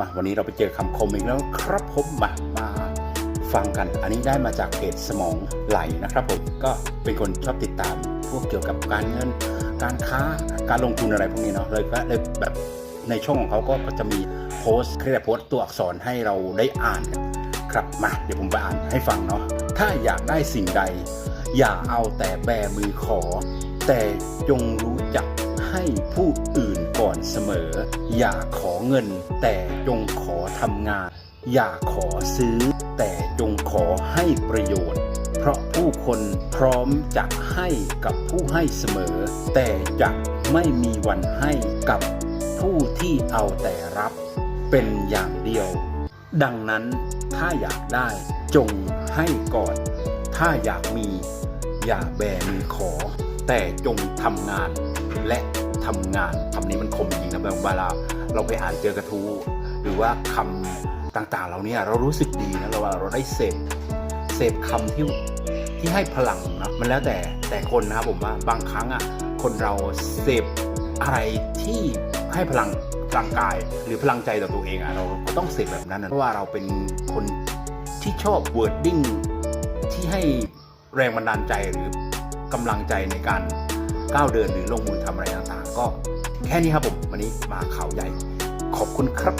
มาวันนี้เราไปเจอคำคมอีกแล้วครับผมมามาฟังกัน อันนี้ได้มาจากเพจสมองไหลนะครับผมก็เป็นคนชอบติดตาม พวกเกี่ยวกับการเงิน การค้าการลงทุนอะไรพวกนี้เนาะเลยก็เลยแบบในช่องของเขาก็จะมีโพสต์เรียโพสต์ตัวอักษรให้เราได้อ่านกันครับมาเดี๋ยวผมไปอ่านให้ฟังเนาะถ้าอยากได้สิ่งใด อย่าเอาแต่แบมือขอ แต่จงรู้จัก ให้ผู้อื่นก่อนเสมอ อย่าขอเงิน แต่จงขอทำงาน อย่าขอซื้อ แต่จงขอให้ประโยชน์ เพราะผู้คนพร้อมจะให้กับผู้ให้เสมอ แต่จะไม่มีวันให้กับผู้ที่เอาแต่รับ เป็นอย่างเดียว ดังนั้นถ้าอยากได้จงให้ก่อน ถ้าอยากมี อย่าแบมือขอ แต่จงทำงานและ ทำงานคำนี้มันคมจริงนะบางเวลาเราไปอ่านเจอกระทู้หรือว่าคำต่างๆ เราเนี่ยเรารู้สึกดีนะเราว่าเราได้เสพเสพคำที่ที่ให้พลังนะมันแล้วแต่แต่คนนะครับผมว่าบางครั้งอะคนเราเสพอะไรที่ให้พลังร่างกาย หรือพลังใจต่อตัวเองอะเราก็ต้องเสพแบบนั้นนะเพราะว่าเราเป็นคนที่ชอบ wording ที่ให้แรงบันดาลใจหรือกำลังใจในการก้าวเดินหรือลงมือทำอะไร แค่นี้ครับผม วันนี้มาข่าวใหญ่ ขอบคุณครับ